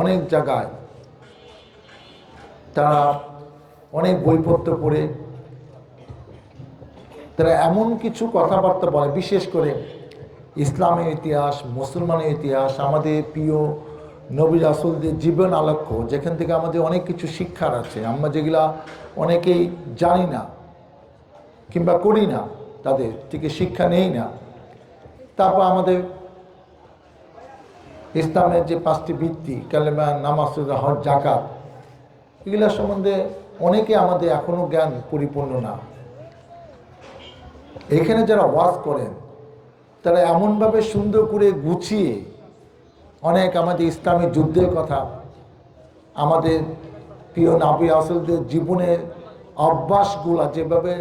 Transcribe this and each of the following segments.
অনেক জায়গায় তারা অনেক বইপত্র পড়ে, তারা এমন কিছু কথাবার্তা বলে, বিশেষ করে ইসলামের ইতিহাস, মুসলমানের ইতিহাস, আমাদের প্রিয় নবী রাসুলদের জীবন আলক্ষ্য যেখান থেকে আমাদের অনেক কিছু শিক্ষার আছে। আমরা যেগুলা অনেকেই জানি না কিংবা করি না, তাদের থেকে শিক্ষা নেই না। তারপর আমাদের ইসলামের যে পাঁচটি ভিত্তি, কালেমা, নামাজ হজ জাকাত এগুলা সম্বন্ধে অনেকে আমাদের এখনও জ্ঞান পরিপূর্ণ না। এখানে যারা ওয়াজ করেন, তারা এমনভাবে সুন্দর করে গুছিয়ে অনেক আমাদের ইসলামী যুদ্ধের কথা, আমাদের প্রিয় নাবি আসলদের জীবনের অভ্যাসগুলা যেভাবে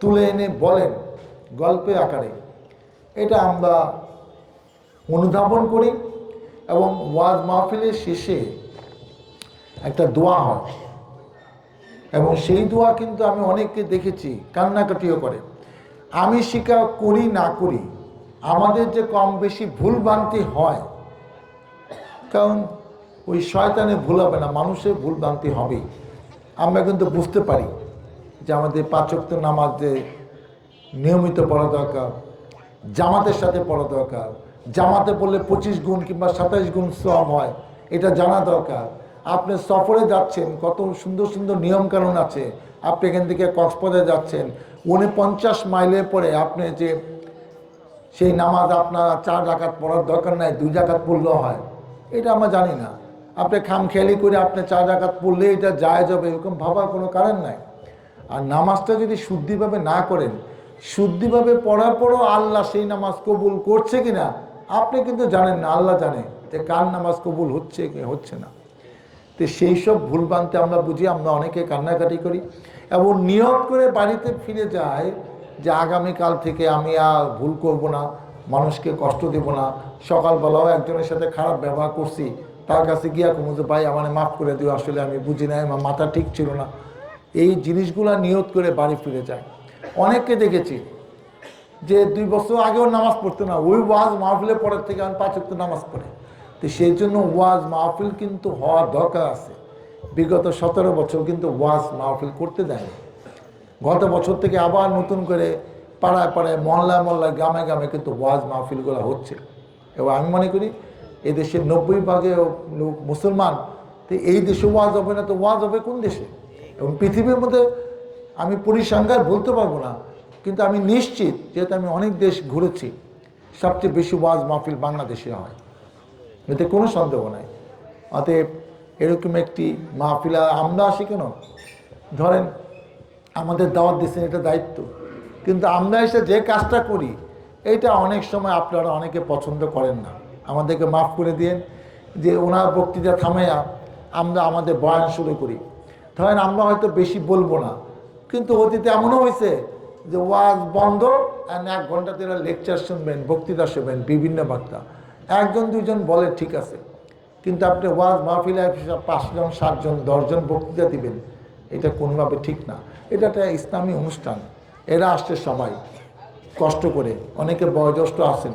তুলে এনে বলেন গল্পে আকারে, এটা আমরা অনুধাবন করি। এবং ওয়াজ মাহফিলের শেষে একটা দোয়া হয়। এবং সেই দোয়া কিন্তু আমি অনেককে দেখেছি, কান্নাকাটিও করে। আমি স্বীকার করি না করি, আমাদের যে কম বেশি ভুল ভ্রান্তি হয়, কারণ ওই শয়তানে ভুল হবে না, মানুষের ভুল ভ্রান্তি হবেই। আমরা কিন্তু বুঝতে পারি যে আমাদের পাঁচক্ত নামাজ নিয়মিত পড়া দরকার, জামাতের সাথে পড়া দরকার জামাতে পড়লে পঁচিশ গুণ কিংবা সাতাইশ গুণ সব হয়, এটা জানা দরকার। আপনি সফরে যাচ্ছেন, কত সুন্দর সুন্দর নিয়মকানুন আছে, আপনি এখান থেকে কক্সবাজারে যাচ্ছেন, উনপঞ্চাশ মাইলের পরে আপনি যে সেই নামাজ আপনার চার ডাকাত পড়ার দরকার নাই, দুই জাকাত পড়লেও হয়। এটা আমরা জানি না। আপনি খামখেয়ালি করে আপনি চার ডাকাত পড়লে এটা যায় যাবে এরকম ভাবার কোনো কারণ নাই। আর নামাজটা যদি শুদ্ধিভাবে না করেন, শুদ্ধিভাবে পড়ার পরও আল্লাহ সেই নামাজ কবুল করছে কি না আপনি কিন্তু জানেন না, আল্লাহ জানে যে কার নামাজ কবুল হচ্ছে কি হচ্ছে না। তো সেই সব ভুলভ্রান্তি আমরা বুঝি, আমরা অনেকে কান্নাকাটি করি এবং নিয়ত করে বাড়িতে ফিরে যায় যে আগামীকাল থেকে আমি আর ভুল করব না, মানুষকে কষ্ট দেব না। সকালবেলাও একজনের সাথে খারাপ ব্যবহার করছি, তার কাছে গিয়া কমতে ভাই, আমার মাফ করে দিও, আসলে আমি বুঝি নাই, আমার মাথা ঠিক ছিল না। এই জিনিসগুলো নিয়ত করে বাড়ি ফিরে যায় অনেককে দেখেছি যে দুই বছর আগেও নামাজ পড়তো না, ওই ওয়াজ মাহফিলের পরের থেকে আমি পাঁচ ওয়াক্ত নামাজ পড়ে। তো সেই জন্য ওয়াজ মাহফিল কিন্তু হওয়া দরকার আছে। বিগত সতেরো বছর কিন্তু ওয়াজ মাহফিল করতে দেয়নি। গত বছর থেকে আবার নতুন করে পাড়ায় পাড়ায়, মহল্লায় মহল্লায়, গ্রামে গ্রামে কিন্তু ওয়াজ মাহফিলগুলো হচ্ছে। এবং আমি মনে করি এই দেশের নব্বই ভাগে লোক মুসলমান, তো এই দেশে ওয়াজ হবে না, তো ওয়াজ হবে কোন দেশে? এবং পৃথিবীর মধ্যে আমি পরিসংখ্যায় বলতে পারব না কিন্তু আমি নিশ্চিত, যেহেতু আমি অনেক দেশ ঘুরেছি, সবচেয়ে বেশি ওয়াজ মাহফিল বাংলাদেশে হয়। এতে কোনো সন্দেহ নাই। অতএব এরকম একটি মাহফিলা আমরা আসি কেন? ধরেন আমাদের দাওয়াত দিচ্ছেন, এটা দায়িত্ব। কিন্তু আমরা এসে যে কাজটা করি, এটা অনেক সময় আপনারা অনেকে পছন্দ করেন না। আমাদেরকে মাফ করে দিন যে ওনার বক্তৃতা থামাইয়া আমরা আমাদের বয়ান শুরু করি। ধরেন আমরা হয়তো বেশি বলব না, কিন্তু অতীতে এমনও হয়েছে যে ওয়াজ বন্ধ আর এক ঘণ্টা তেরা লেকচার শুনবেন, বক্তৃতা শুনবেন, বিভিন্ন বক্তা একজন, দুইজন বলে ঠিক আছে। কিন্তু আপনি ওয়াজ মাহফিলে পাঁচজন, সাতজন, দশজন বক্তৃতা দিবেন, এটা কোনোভাবে ঠিক না। এটা একটা ইসলামী অনুষ্ঠান। এরা আসছে সবাই, কষ্ট করে। অনেকে বয়োজ্যেষ্ঠ আছেন,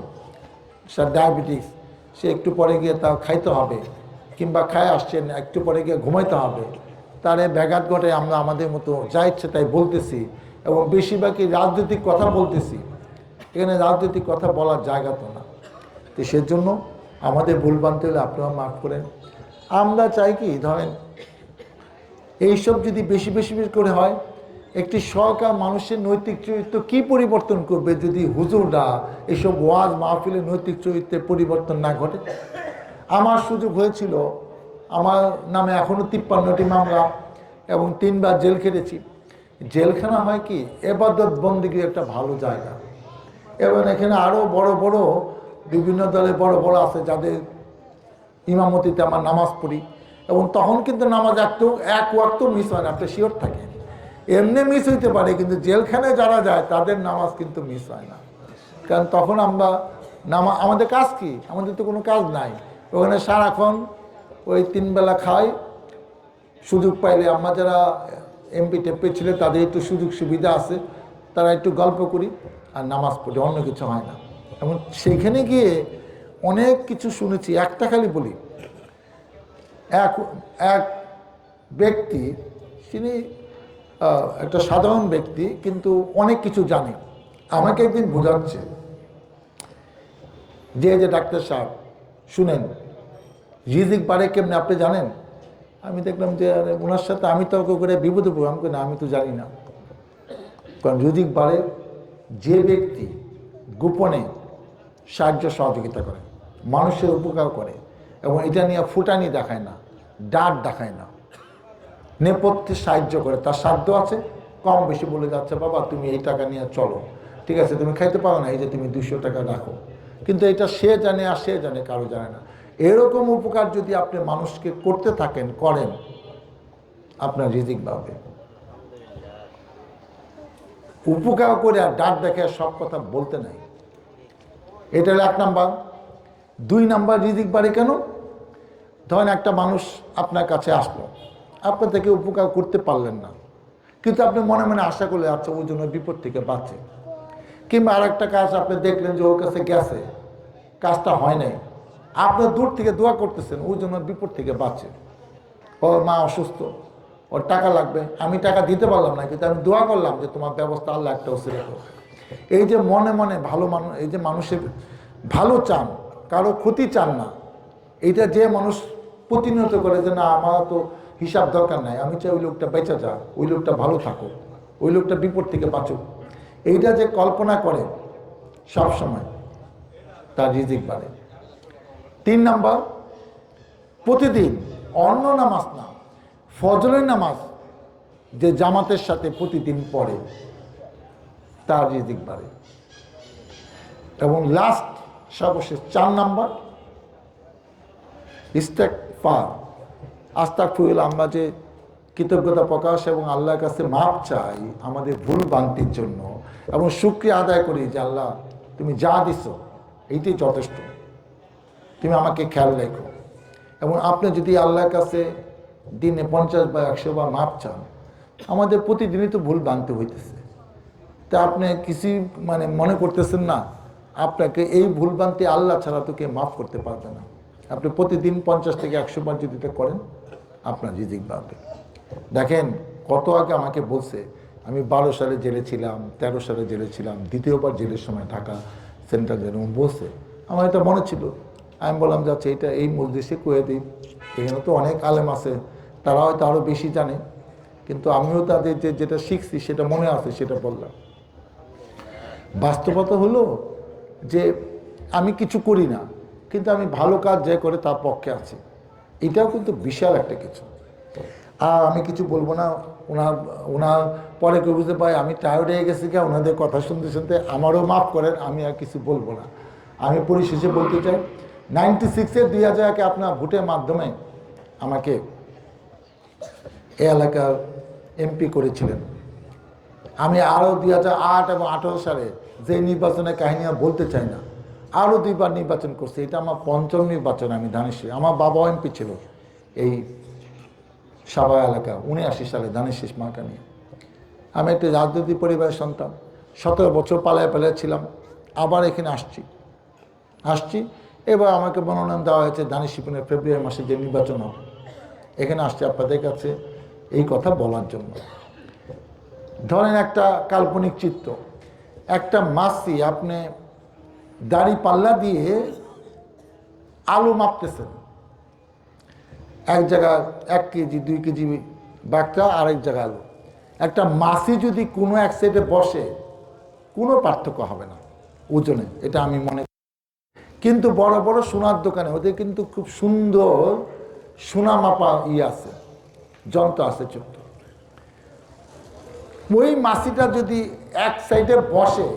স্যার ডায়াবেটিস, সে একটু পরে গিয়ে তা খাইতে হবে, কিংবা খায় আসছেন, একটু পরে গিয়ে ঘুমাইতে হবে। তারে ব্যাঘাত ঘটে আমরা আমাদের মতো, যা ইচ্ছে তাই বলতেছি। এবং বেশিরভাগই রাজনৈতিক কথা বলতেছি। এখানে রাজনৈতিক কথা বলার জায়গা তো না। তো সেজন্য আমাদের ভুল বানতে হলে আপনারা মাফ করেন। আমরা চাই কি, ধরেন, এইসব যদি বেশি বেশি বেশি করে হয়, একটি সরকার মানুষের নৈতিক চরিত্র কি পরিবর্তন করবে যদি হুজুররা এসব ওয়াজ মাহফিলের নৈতিক চরিত্রে পরিবর্তন না ঘটে? আমার সুযোগ হয়েছিল, আমার নামে এখনও তিপ্পান্নটি মামলা এবং তিনবার জেল খেটেছি। জেলখানা হয় কি? এবাদত বন্দিগির একটা ভালো জায়গা। এবং এখানে আরও বড় বড় বিভিন্ন দলে বড় বড় আছে যাদের ইমামতিতে আমার নামাজ পড়ি। এবং তখন কিন্তু নামাজ একটু এক ওয়াক্ত মিস হয় না, আপনি শিওর থাকে এমনি মিস হইতে পারে, কিন্তু জেলখানায় যারা যায়, তাদের নামাজ কিন্তু মিস হয় না। কারণ তখন আমরা নামা আমাদের কাজ কি? আমাদের তো কোনো কাজ নাই। ওখানে সারাক্ষণ ওই তিনবেলা খাই। সুযোগ পাইলে আমরা যারা এমপি টেপে ছিল তাদের একটু সুযোগ সুবিধা আছে, তারা একটু গল্প করি আর নামাজ পড়ি, অন্য কিছু হয় না। এবং সেখানে গিয়ে অনেক কিছু শুনেছি, একটা খালি বলি। এক এক ব্যক্তি, তিনি একটা সাধারণ ব্যক্তি, কিন্তু অনেক কিছু জানে। আমাকে একদিন বোঝাচ্ছে যে যে ডাক্তার সাহেব, শুনেন, রিজিক বাড়ে কেমনি আপনি জানেন? আমি দেখলাম যে, আরে ওনার সাথে আমি তর্ক করে বিপদে পড়ব। আমি না, আমি তো জানি না। কারণ যদি বাড়ে যে ব্যক্তি গোপনে সাহায্য সহযোগিতা করে, মানুষের উপকার করে, এবং এটা নিয়ে ফুটানি দেখায় না, ডাট দেখায় না, নেপথ্যে সাহায্য করে, তার সাধ্য আছে? কম বেশি বলে যাচ্ছে, বাবা, তুমি এই টাকা নিয়ে চলো। ঠিক আছে, তুমি খাইতে পারো না, এই যে তুমি দুশো টাকা রাখো। কিন্তু এটা সে জানে আর সে জানে, কারও জানে না। এরকম উপকার যদি আপনি মানুষকে করতে থাকেন, করেন, আপনার রিজিক বাড়বে। উপকার করে আর ডাক দেখে সব কথা বলতে নাই। এটা এক নাম্বার। দুই নাম্বার, রিজিক বাড়ে কেন? ধরেন একটা মানুষ আপনার কাছে আসলো আপনার থেকে উপকার করতে পারলেন না। কিন্তু আপনি মনে মনে আশা করলে আচ্ছা ওই জন্য বিপদ থেকে বাঁচে। কিংবা আর একটা কাজ আপনি দেখলেন যে ওর কাছে গেছে, কাজটা হয় নাই। আপনার দূর থেকে দোয়া করতেছেন, ওই জন্য বিপদ থেকে বাঁচে। ওর মা অসুস্থ, ওর টাকা লাগবে, আমি টাকা দিতে পারলাম না, কিন্তু আমি দোয়া করলাম যে তোমার ব্যবস্থা আল্লাহ একটা করো এই যে মনে মনে ভালো মানুষ এই যে মানুষের ভালো চান, কারও ক্ষতি চান না, এইটা যে মানুষ প্রতিনিয়ত করে যে না, আমার তো হিসাব দরকার নাই, আমি চাই ওই লোকটা বেঁচে যা ওই লোকটা ভালো থাকুক, ওই লোকটা বিপদ থেকে বাঁচুক। এইটা যে কল্পনা করে সব সময় তার রিজিক বাড়ে। তিন নাম্বার, প্রতিদিন অন্য নামাজ না, ফজরের নামাজ যে জামাতের সাথে প্রতিদিন পড়ে, তার রিজিক বাড়ে। এবং লাস্ট সর্বশেষ চার নাম্বার ইস্তেক পার আস্তাক ফুল আমরা যে কৃতজ্ঞতা প্রকাশ এবং আল্লাহর কাছে মাপ চাই আমাদের ভুল বান্তির জন্য, এবং শুক্রিয়া আদায় করি যে আল্লাহ তুমি যা দিছ এইটাই যথেষ্ট। তুমি আমাকে খেয়াল রেখো। এবং আপনি যদি আল্লাহর কাছে দিনে পঞ্চাশ বা একশো বা মাপ চান আমাদের প্রতিদিনই তো ভুল বানতে হইতেছে। তা আপনি কিছু মানে মনে করতেছেন না, আপনাকে এই ভুল বানতে আল্লাহ ছাড়া তো কেউ মাফ করতে পারবে না। আপনি প্রতিদিন পঞ্চাশ থেকে একশো বার যদি করেন, আপনার রিজিক বাড়বে। দেখেন, কত আগে আমাকে বলছে, আমি বারো সালে জেলে ছিলাম, তেরো সালে জেলে ছিলাম, দ্বিতীয়বার জেলের সময় ঢাকা সেন্ট্রাল জেলে বলছে, আমার এটা মনে ছিল। আমি বললাম যাচ্ছে এটা এই মসজিদে কয়ে দিই। এখানে তো অনেক আলেম আছে, তারা হয়তো আরও বেশি জানে, কিন্তু আমিও তাদের যে, যেটা শিখছি, সেটা মনে আছে, সেটা বললাম। বাস্তবতা হলো যে, আমি কিছু করি না, কিন্তু আমি ভালো কাজ যে করে তার পক্ষে আছি। এটাও কিন্তু বিশাল একটা কিছু। আর আমি কিছু বলব না, ওনার ওনার পরে কেউ বুঝতে পারে, আমি টায়ার্ড হয়ে গেছি কে ওনাদের কথা শুনতে শুনতে আমারও মাফ করেন, আমি আর কিছু বলব না। আমি পরিশেষে বলতে চাই নাইনটি সিক্সের দুই হাজারকে আপনার ভোটের মাধ্যমে আমাকে এ এলাকার এমপি করেছিলেন। আমি আরও দুই হাজার আট এবং আঠারো সালে যে নির্বাচনের কাহিনী বলতে চাই না আরও দুইবার নির্বাচন করছি। এটা আমার পঞ্চম নির্বাচন আমি ধানেশ্বরী আমার বাবাও এমপি ছিল এই সাবা এলাকা উনআশি সালে ধানেশ্বরী মার্কা নিয়ে। আমি একটি রাজনৈতিক পরিবারের সন্তান, সতেরো বছর পালায় পালায় ছিলাম। আবার এখানে আসছি। আসছি এবার আমাকে মনোনয়ন দেওয়া হয়েছে দানিশ শিপনের ফেব্রুয়ারি মাসে যে নির্বাচন হবে। এখানে আসছে আপনাদের কাছে এই কথা বলার জন্য। ধরেন একটা কাল্পনিক চিত্র। একটা মাসি আপনি দাড়ি পাল্লা দিয়ে আলু মাপতেছেন। এক জায়গা এক কেজি, দুই কেজি বাচ্চা, আরেক জায়গা আলু। একটা মাসি যদি কোনো এক সাইডে বসে, কোনো পার্থক্য হবে না। ওজনে, এটা আমি মনে কিন্তু বড় বড় সোনার দোকানে, ওদের কিন্তু খুব সুন্দর সোনা মাপা ইয়ে আছে, যন্ত্র আছে ছোট্ট। ওই মাসিটা যদি এক সাইডে বসে,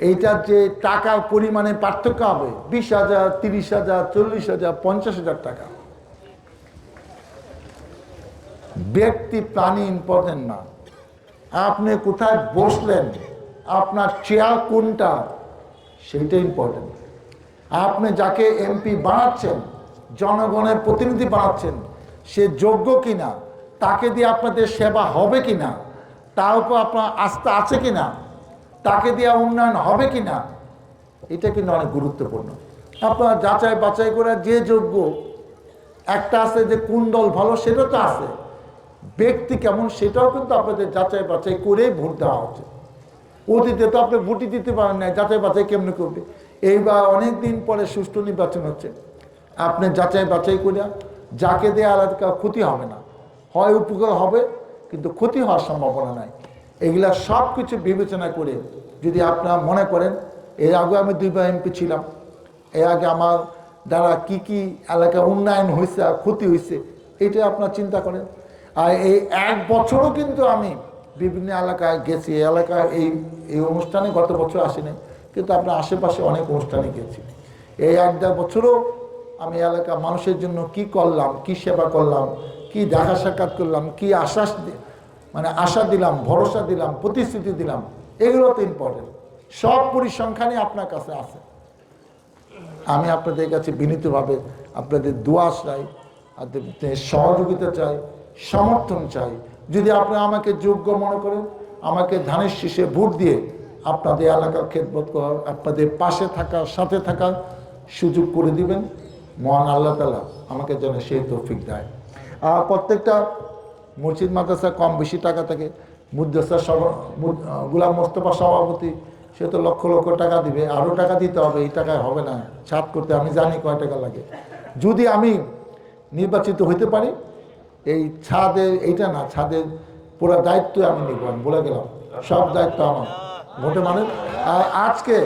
এইটার যে টাকার পরিমাণে পার্থক্য হবে, বিশ হাজার, তিরিশ হাজার, চল্লিশ হাজার, পঞ্চাশ হাজার টাকা। ব্যক্তি প্রাণী ইম্পর্টেন্ট না। আপনি কোথায় বসলেন, আপনার চেয়ার কোনটা সেইটা ইম্পর্টেন্ট আপনি যাকে এমপি বানাচ্ছেন, জনগণের প্রতিনিধি বানাচ্ছেন, সে যোগ্য কিনা, তাকে দিয়ে আপনাদের সেবা হবে কিনা, তার উপর আপনার আস্থা আছে কিনা, তাকে দিয়ে উন্নয়ন হবে কিনা, এটা কিন্তু অনেক গুরুত্বপূর্ণ। আপনার যাচাই বাছাই করে যে যোগ্য, একটা আছে যে কোন দল ভালো, সেটা তো আছে। ব্যক্তি কেমন, সেটাও কিন্তু আপনাদের যাচাই বাছাই করেই ভোট দেওয়া উচিত অতীতে তো আপনি ভোটই দিতে পারেন না যাচাই বাছাই কেমনে করবে? এইবার অনেক দিন পরে সুষ্ঠু নির্বাচন হচ্ছে। আপনি যাচাই বাছাই করে যাকে দেওয়া আলাদা ক্ষতি হবে না। হয় উপকার হবে, কিন্তু ক্ষতি হওয়ার সম্ভাবনা নাই। এগুলা সব কিছু বিবেচনা করে যদি আপনারা মনে করেন, এর আগে আমি দুইবার এমপি ছিলাম। এর আগে আমার দ্বারা কি কি এলাকার উন্নয়ন হয়েছে আর ক্ষতি হয়েছে, এটা আপনার চিন্তা করেন। আর এই এক বছরও কিন্তু আমি বিভিন্ন এলাকায় গেছি। এলাকায় এই এই অনুষ্ঠানে গত বছর আসিনি। কিন্তু আপনার আশেপাশে অনেক অনুষ্ঠানে গেছি। এই এক দেড় বছরও আমি এলাকা মানুষের জন্য কি করলাম, কি সেবা করলাম, কি দেখা সাক্ষাৎ করলাম, কি আশ্বাস মানে আশা দিলাম, ভরসা দিলাম, প্রতিশ্রুতি দিলাম, এগুলো তো ইম্পর্টেন্ট সব পরিসংখ্যানই আপনার কাছে আছে। আমি আপনাদের কাছে বিনীতভাবে আপনাদের দোয়া চাই সহযোগিতা চাই, সমর্থন চাই। যদি আপনি আমাকে যোগ্য মনে করেন, আমাকে ধানের শীষে ভোট দিয়ে আপনাদের এলাকার খেদমত আপনাদের পাশে থাকার, সাথে থাকার সুযোগ করে দিবেন। মহান আল্লাহ তালা আমাকে যেন সেই তৌফিক দেয়। আর প্রত্যেকটা মসজিদ, মাদ্রাসা কম বেশি টাকা থাকে। মুদ্রাসা সভা গুলাম মোস্তফা সভাপতি, সে তো লক্ষ লক্ষ টাকা দিবে। আরও টাকা দিতে হবে, এই টাকায় হবে না। ছাদ করতে আমি জানি কয় টাকা লাগে। যদি আমি নির্বাচিত হইতে পারি, এই ছাদের, এইটা না, ছাদের পুরো দায়িত্ব আমি নিব, আমি বলে গেলাম। সব দায়িত্ব আমার। মোটে মানে? আজকে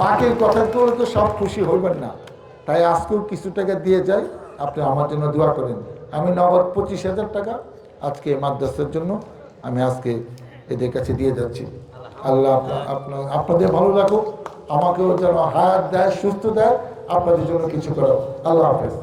বাকির কথা তো সব খুশি হইবেন না। তাই আজকেও কিছু টাকা দিয়ে যাই, আপনি আমার জন্য দোয়া করেন। আমি নগদ পঁচিশ হাজার টাকা আজকে মাদ্রাসার জন্য আমি আজকে এদের কাছে দিয়ে যাচ্ছি। আল্লাহ আপনার আপনাদের ভালো রাখুক, আমাকেও যেন হায়াত দেয়, সুস্থ দেয়, আপনাদের জন্য কিছু করো আল্লাহ হাফেজ।